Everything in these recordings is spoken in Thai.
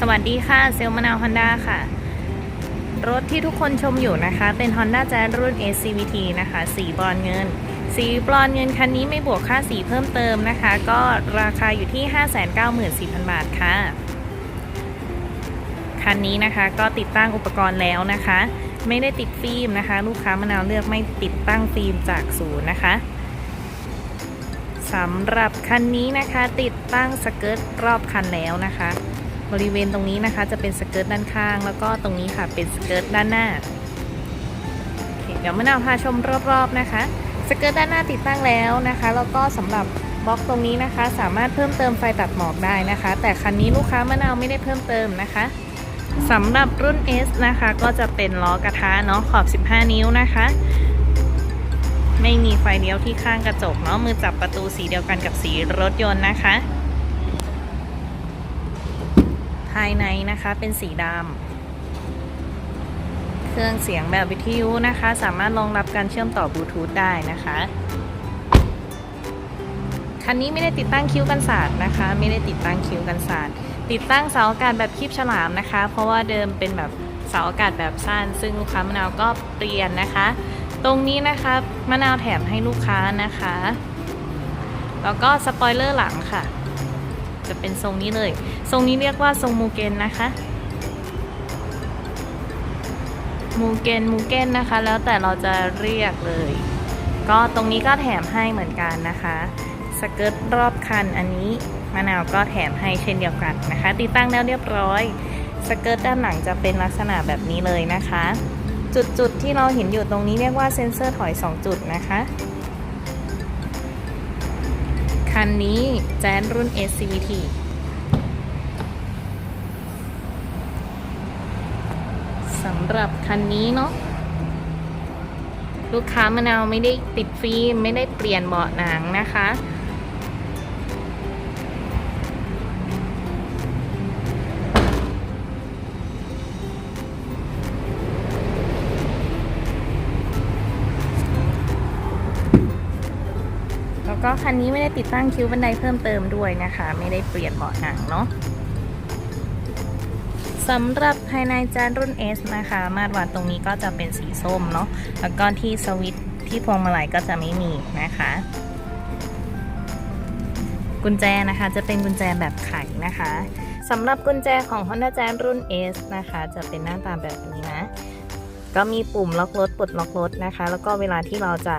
สวัสดีค่ะ เซลมะนาวฮอนด้าค่ะ รถที่ทุกคนชมอยู่นะคะ เป็น Honda Jazz รุ่น SCVT นะคะ สีบรอนเงิน สีบรอนเงินคันนี้ไม่บวกค่าสีเพิ่มเติมนะคะ ก็ราคาอยู่ที่ 594,000 บาทค่ะ คันนี้นะคะก็ติดตั้งอุปกรณ์แล้วนะคะ ไม่ได้ติดฟิล์มนะคะ ลูกค้ามะนาวเลือกไม่ติดตั้งฟิล์มจากศูนย์นะคะสำหรับคันนี้นะคะติดตั้งสเกิร์ตรอบคันแล้วนะคะ บริเวณตรงนี้นะคะ จะเป็นสเกิร์ตด้านข้าง แล้วก็ตรงนี้ค่ะเป็นสเกิร์ตด้านหน้าเเดี๋ยวมะนาวพาชมรอบๆนะคะสเกิร์ตด้านหน้าติดตั้งแล้วนะคะ แล้วก็สำหรับบล็อกตรงนี้นะคะ สามารถเพิ่มเติมไฟตัดหมอกได้นะคะ แต่คันนี้ลูกค้ามะนาวไม่ได้เพิ่มเติมนะคะสำหรับรุ่น S นะคะ ก็จะเป็นล้อกระทะเนาะขอบ 15 นิ้วนะคะ ไม่มีไฟเลี้ยวที่ข้างกระจกเนาะมือจับประตูสีเดียวกันกับสีรถยนต์นะคะ ภายในนะคะเป็นสีดำ เครื่องเสียงแบบวิทยุนะคะ สามารถรองรับการเชื่อมต่อบลูทูธได้นะคะ คันนี้ไม่ได้ติดตั้งคิ้วกันศาสตร์นะคะ ไม่ได้ติดตั้งคิ้วกันศาสตร์ติดตั้งเสาอากาศแบบคลิปฉลามนะคะ เพราะว่าเดิมเป็นแบบเสาอากาศแบบสั้น ซึ่งลูกค้ามะนาวก็เปลี่ยนนะคะ ตรงนี้นะคะมะนาวแถมให้ลูกค้านะคะ แล้วก็สปอยเลอร์หลังค่ะ จะเป็นทรงนี้เลย ทรงนี้เรียกว่าทรงมูเกนนะคะมูเกนมูเกนนะคะ แล้วแต่เราจะเรียกเลย ก็ตรงนี้ก็แถมให้เหมือนกันนะคะสเกิร์ตรอบคันอันนี้มะนาวก็แถมให้เช่นเดียวกันนะคะ ติดตั้งแล้วเรียบร้อยสเกิร์ตด้านหลังจะเป็นลักษณะแบบนี้เลยนะคะ จุดๆที่เราเห็นอยู่ตรงนี้เรียกว่าเซ็นเซอร์ถอย 2 จุดนะคะ คันนี้แจ๊นรุ่น SCVT สำหรับคันนี้เนาะลูกค้ามะนาวไม่ได้ติดฟิล์มไม่ได้เปลี่ยนเบาะหนังนะคะ แล้วก็คันนี้ไม่ได้ติดตั้งคิ้วบันไดเพิ่มเติมด้วยนะคะ ไม่ได้เปลี่ยนเบาะหนังเนาะสำหรับภายในจานรุ่น S นะคะ มาตรวัดตรงนี้ก็จะเป็นสีส้มเนาะแล้วก็ที่สวิตที่พวงมาลัยก็จะไม่มีนะคะ กุญแจนะคะจะเป็นกุญแจแบบไขนะคะสำหรับกุญแจของ Honda Jazz รุ่น S นะคะ จะเป็นหน้าตาแบบนี้นะ ก็มีปุ่มล็อกรถปลดล็อกรถนะคะ แล้วก็เวลาที่เราจะ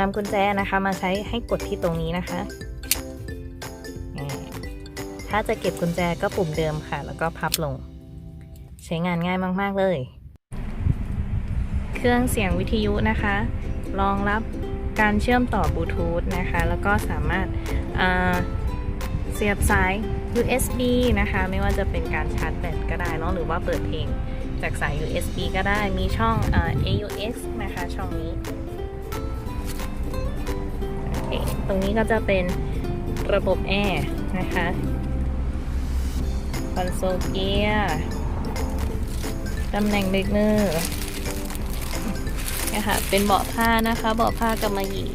นำกุญแจนะคะมาใช้ให้กดที่ตรงนี้นะคะ ถ้าจะเก็บกุญแจก็ปุ่มเดิมค่ะ แล้วก็พับลง ใช้งานง่ายมากๆเลย เครื่องเสียงวิทยุนะคะรองรับการเชื่อมต่อบลูทูธนะคะ แล้วก็สามารถเสียบสาย USB นะคะ ไม่ว่าจะเป็นการชาร์จแบตก็ได้เนอะหรือว่าเปิดเพลงจากสาย USB ก็ได้มีช่อง AUX นะคะ ช่องนี้ ตรงนี้ก็จะเป็นระบบแอร์นะคะคอนโซลเกียร์ตำแหน่งเบรกเนอร์นะคะเป็นเบาะผ้านะคะ เบาะผ้ากำมะหยี่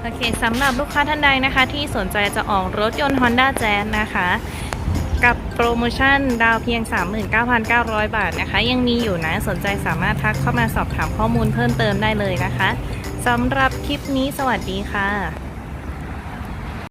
โอเคสำหรับลูกค้าท่านใดนะคะ ที่สนใจจะออกรถยนต์ Honda Jazz นะคะ กับโปรโมชั่นดาวเพียง 39,900 บาทนะคะ ยังมีอยู่นะสนใจสามารถทักเข้ามาสอบถามข้อมูลเพิ่มเติมได้เลยนะคะสำหรับคลิปนี้สวัสดีค่ะ